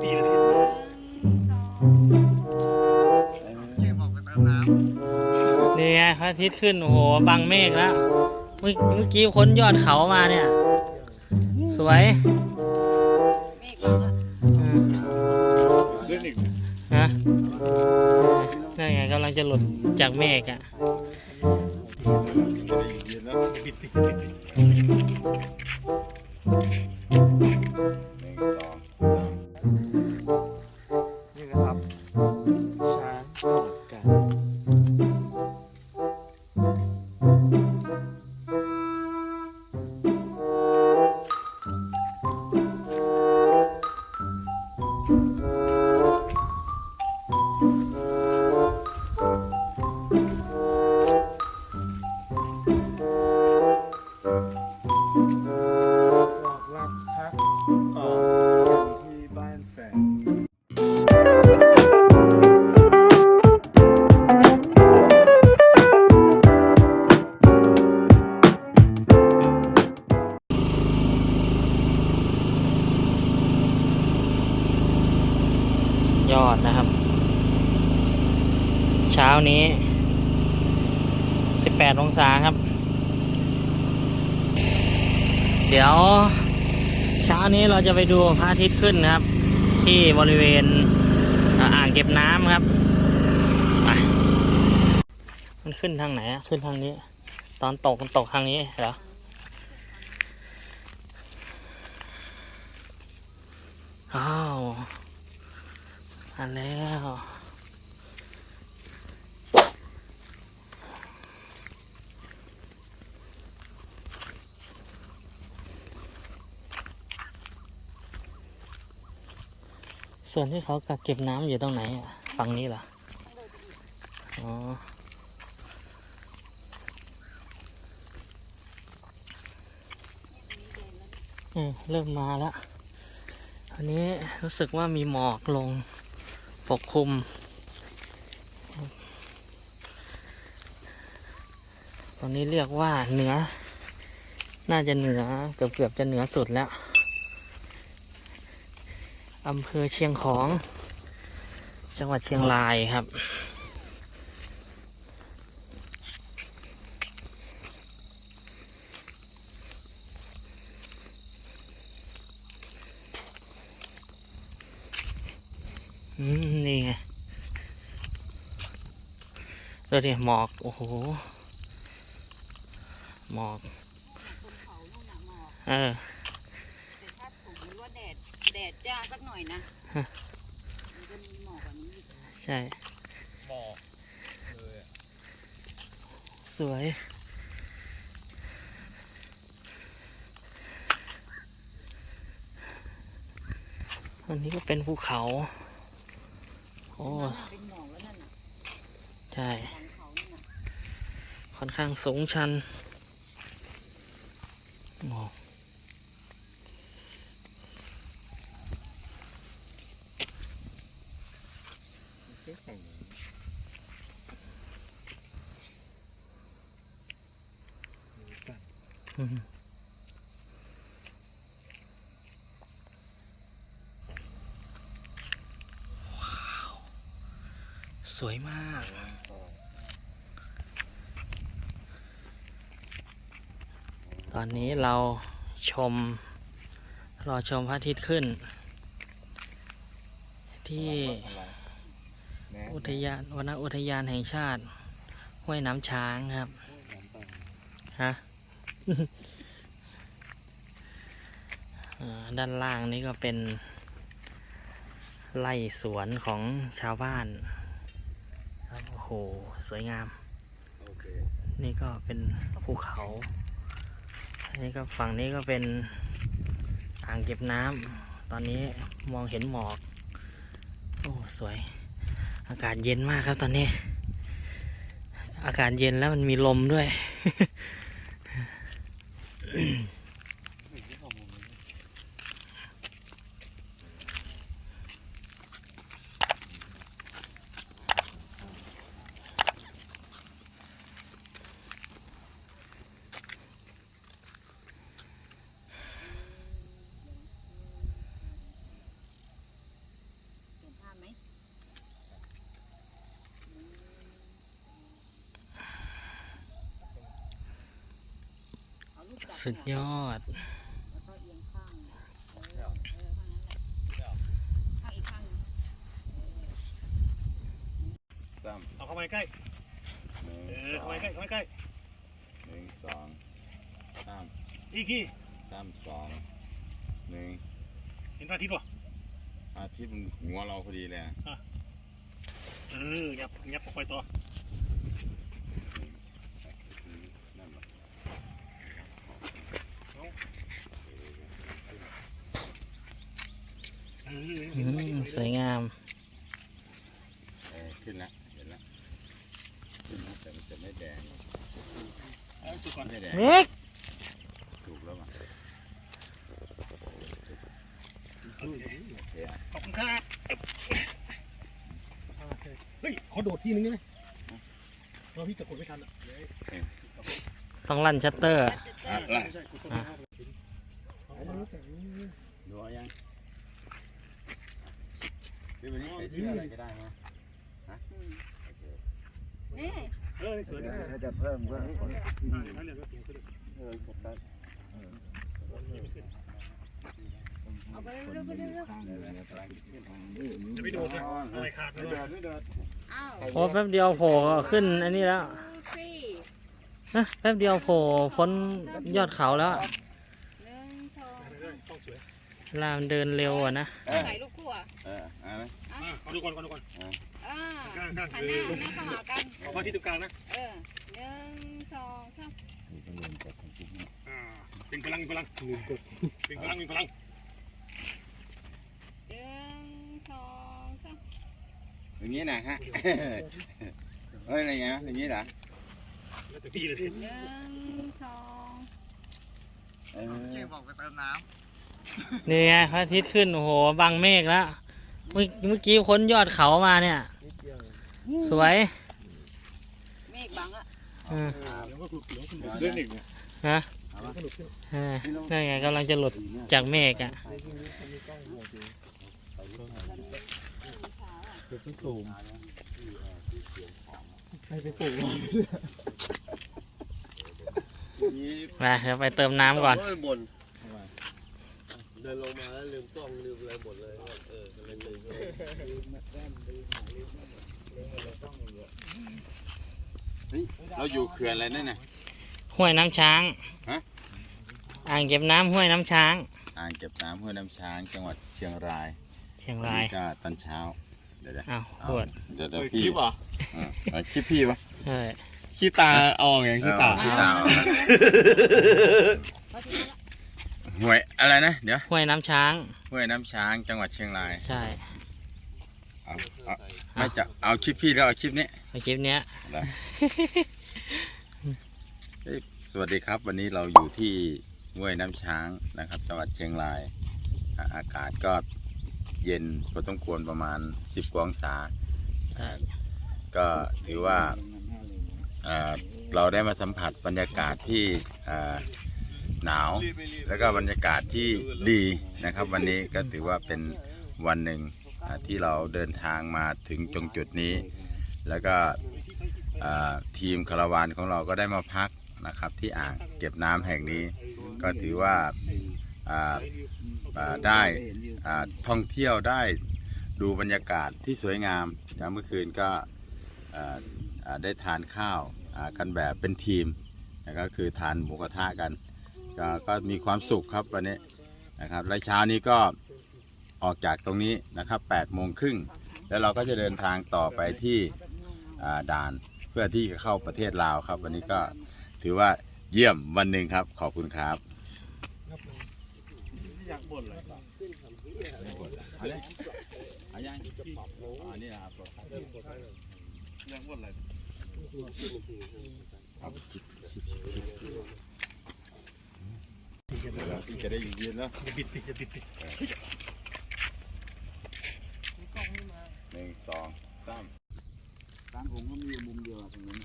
ปีละทีนี่ไงพระอาทิตย์ขึ้น โอ้โห บังเมฆแล้ว เมื่อเมื่อกี้ค้นยอดเขามาเนี่ย สวยอืมขึ้นอีกฮะนั่นไงกำลังจะหลุดจากเมฆอะ เย็นแล้ว นี่นะครับ ช้างโกรธกัน บอกรักพักออ ยวเช้านี้เราจะไปดูพระอาทิตย์ขึ้นครับ ที่บริเวณอ่างเก็บน้ำครับมันขึ้นทางไหนอะขึ้นทางนี้ ตอนตกมันตกทางนี้เหรออ้าวมาแล้ว ส่วนที่เขากักเก็บน้ำอยู่ตรงไหนอะฝั่งนี้เหรอ อ๋อเออเริ่มมาแล้ว อันนี้รู้สึกว่ามีหมอกลงปกคลุม ตอนนี้เรียกว่าเหนือ น่าจะเหนือเกือบเกือบๆจะเหนือสุดแล้ว อำเภอเชียงของ จังหวัดเชียงรายครับ นี่ไงดูดิหมอก โอ้โห หมอก เอออ แต่ถ้าสมมติว่า แดดแดดจ้าสักหน่อยนะฮะมันจะมีหมอกกว่านี้อีกใช่หมอกเลยอะสวย อันนี้ก็เป็นภูเขา โอ้ นั่นน่ะเป็นหมอกแล้วนั่นน่ะใช่ หลังเขานั่นน่ะ ค่อนข้างสูงชันหมอก เอ๊ะฝั่งนี้มือสั่น อืมว้าว สวยมาก ต อนนี้เราชม รอชมพระอาทิตย์ขึ้น ที่แม่อุทยานวนอุทยานแห่งชาติห้วยน้ำช้างครับฮะอ่าด้านล่างนี้ก็เป็นไร่สวนของชาวบ้านครับโอ้โห สวยงามโอเคนี่ก็เป็นภูเขาอั นนี้ก็ฝั่งนี้ก็เป็นอ่างเก็บน้ำตอนนี้มองเห็นหมอก โอ้สวย อากาศเย็นมากครับตอนนี้ อากาศเย็นแล้วมันมีลมด้วยางหนึ่งสามเอาเข้ามาใกล้หนึ่งเออสอเข้างมาใกล้เข้ามาใกล้หนึ่งสองสามอีกทีสามสองหนึ่งเห็นพระอาทิตย์ป่ะอาทิตย์มันหัวเราพอดีเลยอะเออยับยับออกไปต่อ นั่นเหรอ เอออืมสวยงามเออขึ้นแล้วเห็นแล้วขึ้นแล้วแต่มันจะไม่แดงเอาสุดก่อนไม่แดงเน็กถูกแล้วมั้งโอเคอะขอบคุณครับเฮ้ยขอโดดที่นึงได้ไหมเราพี่จะกดไม่ทันอะต้องลั่นชัตเตอร์อะละไม่ใช่กดตัวไม่ทันดูเอายัง ดูวันนี้ใส่เสื้ออะไรก็ได้ไหมอืมนี่เออสวยนะถ้าจะเพิ่มก็อ่าเดี๋ยวนั่นเดี๋ยวก็เสียงขึ้นเออผมได้เอาไปเร็วๆไปเร็วจะไม่โดนนะอะไรขาดไม่เลเดิยนไม่เดินๆอ้าวโอ้แป๊บเดียวโผล่ขึ้นอันนี้แล้วฟรีนะแป๊บเดียวโผล่พ้นยอดเขาแล้ว หนึ่งสองต้องสวยเวลามันเดินเร็วอะนะเออใส่ลูกคู่อะเออเอาไหมอ่าเอาดูก่อนก่อนดูก่อนอ่าข้างข้างหันหน้าหันหน้าเข้าหากันเอาพระอาทิตย์ตรงกลางนะ เออหนึ่งสองสามอ่าเป็นพลังเป็นพลังเป็นพลังเป็นพลังหนึ่งสองสามอย่างนี้นะฮะเฮ้ยอะไรเงี้ยอย่างนี้เหรอแล้วแต่พี่เลยสิหนึ่งสองเออนี่ ไงพระอาทิตย์ขึ้นโอ้โหบังเมฆแล้วเมื่อเมื่อกี้พ้นยอดเขามาเนี่ย สวยเมฆบังอะอืมเดี๋ยวก็ถูกเดี๋ยวขึ้นเรื่องอีกเนี่ยฮะก็หลุดขึ้นเออนั่นไงกำลังจะหลุดจากเมฆอะมาเดี๋ยวไปเติมน้ำก่อนไม่บ่น เดินลงมาแล้วลืมกล้องลืมอะไรหมดเลยเออก็เลยลืมเฮ้ยเราอยู่เขื่อนอะไรนั่นน่ะห้วยน้ำช้างฮะอ่างเก็บน้ำห้วยน้ำช้าง อ่างเก็บน้ำห้วยน้ำช้าง จังหวัดเชียงราย เชียงวันรายนี้ก็ตอนเช้า เดี๋ยวเดี๋ยวอ้าวเอาพูดเดี๋ยวเดี๋ยวพี่เออเอาคลิปพี่ปะเฮ้ยขี้ตาเอาอย่างขี้ตาเอขี้ตาเอา พอทีนี้ละ ห่วยอะไรนะ เดี๋ยวห้วยน้ำช้าง ห้วยน้ำช้างจังหวัดเชียงรายใช่เอาเอาไม่จะเอาคลิปพี่แล้วเอาคลิปนี้ในคลิปเนี้ย นะเฮ้ยสวัสดีครับ วันนี้เราอยู่ที่ห้วยน้ำช้างนะครับ จังหวัดเชียงรายอ่าอากาศก็เย็นพอสมควรประมาณ 10กว่าองศาใช่ก็ถือว่า อ่าเราได้มาสัมผัสบรรยากาศที่อ่า หนาว แล้วก็บรรยากาศที่ดีนะครับ วันนี้ก็ถือว่าเป็นวันหนึ่งที่เราเดินทางมาถึงตรงจุดนี้ แล้วก็ทีมคาราวานของเราก็ได้มาพักนะครับที่อ่างเก็บน้ำแห่งนี้ ก็ถือว่าได้ท่องเที่ยวได้ดูบรรยากาศที่สวยงามยางเมื่อคืนก็ได้ทานข้าวกันแบบเป็นทีมนะก็คือทานหมูกระทะกัน ก็ก็มีความสุขครับวันนี้นะครับและเช้านี้ก็ออกจากตรงนี้นะครับ8โมงครึ่งแล้วเราก็จะเดินทางต่อไปที่อ่าด่านเพื่อที่จะเข้าประเทศลาวครับ วันนี้ก็ถือว่าเยี่ยมวันหนึ่งครับ ขอบคุณครับอยากบ่นเลยเอาเลยเอายังอันนี้นะครับอยากบ่นอะไรเอาคิดคิ พี่จะได้ยินแล้วจะบิดติจะบิดติดหนึ่งสองสามร้านผมก็มีมุมเดียวตรงนั้น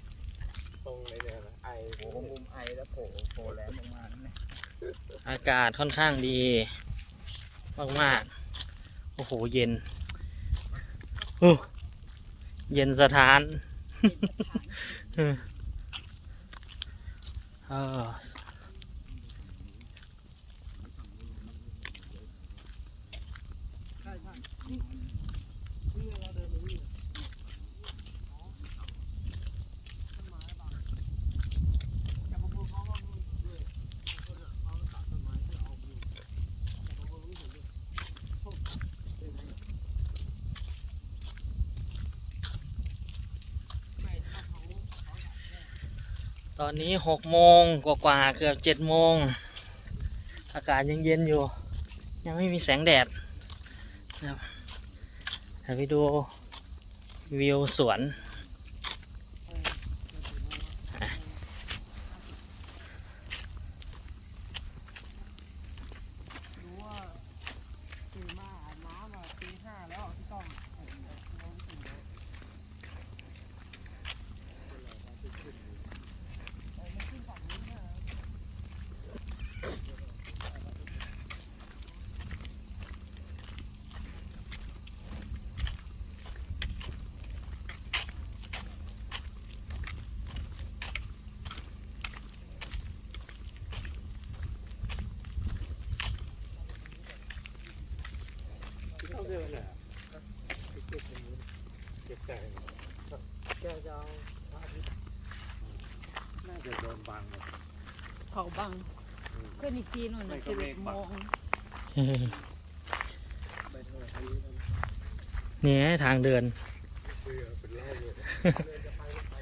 ตรงไหนเนี่ยไอโอ้มุมไอแล้วโผล่โผล่แหลมลงมาเนี่ยอากาศค่อนข้างดีมากๆโอ้โหเย็นโอ้เย็นสถานเออ ตอนนี้หกโมงกว่าๆเกือบเจ็ดโมง อากาศยังเย็นอยู่ ยังไม่มีแสงแดดนะครับเดี๋ยวไปดูวิวสวนอะ รู้ว่าตื่นมาอาบน้ำอะตีห้าแล้วพี่ต้องผมเราตื่นแล้ว พี่ต้องเดินแหละเก็บตรงนู้นเก็บไก่แกจะเอาพระอาทิตย์น่าจะโดนบังหมดเขาบังขึ้นอีกทีนู่นนะสิบเมอ็ดโมงไปเท่าไหร่นี่ทางเดินเป็นเล่าเลยจะไปก็ไป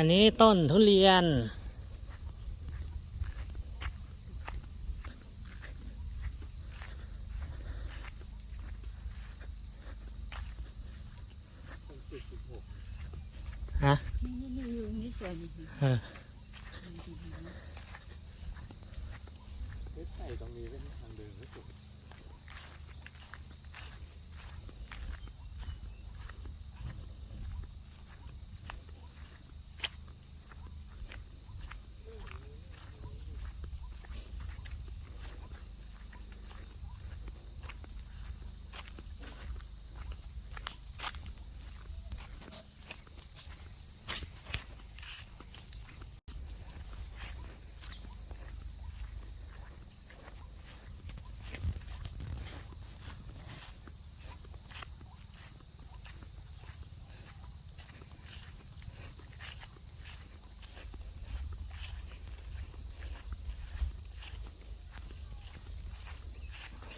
อันนี้ต้นทุเรียนสิบสิบหก ฮะ นี่นี่นี่อยู่นี่สวยนี่ เออ เฮ้ยไก่ตรงนี้เป็นทางเดินที่สุด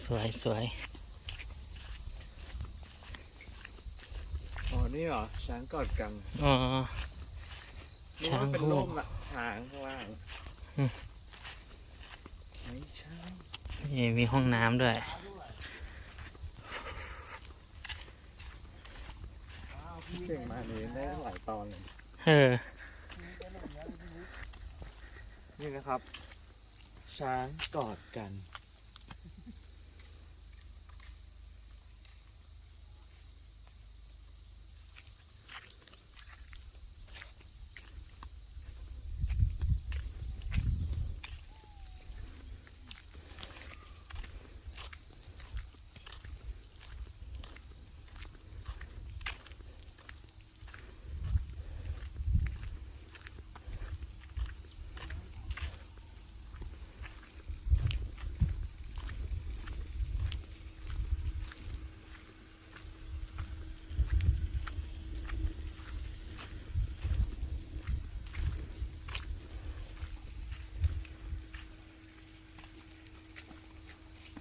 ส วยสวยอ๋อนี่เหรอช้างกอดกันอ๋อนึกช้างว่าเป็นคู่ร่มอะหางข้างล่างอืมไม่ใช่นี่มีห้องน้ำด้วยเก่งมากเลยได้หลายตอนเลยเออนี่นะครับ ช้างกอดกัน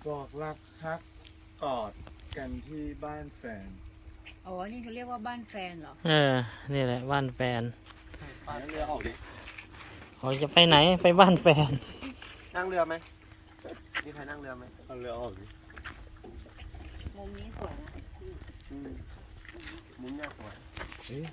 บอกรักฮักกอดกันที่บ้านแฟนอ๋อ นี่เขาเรียกว่าบ้านแฟนเหรอ เออ นี่แหละบ้านแฟนนั่งเรือออกดิเขาจะไปไหนไปบ้านแฟน นั่งเรือไหมมีใครนั่งเรือไหมเอาเรือออกดิมุมนี้สวยนะอืมมุมเนี้ยสวย เอ๊ะ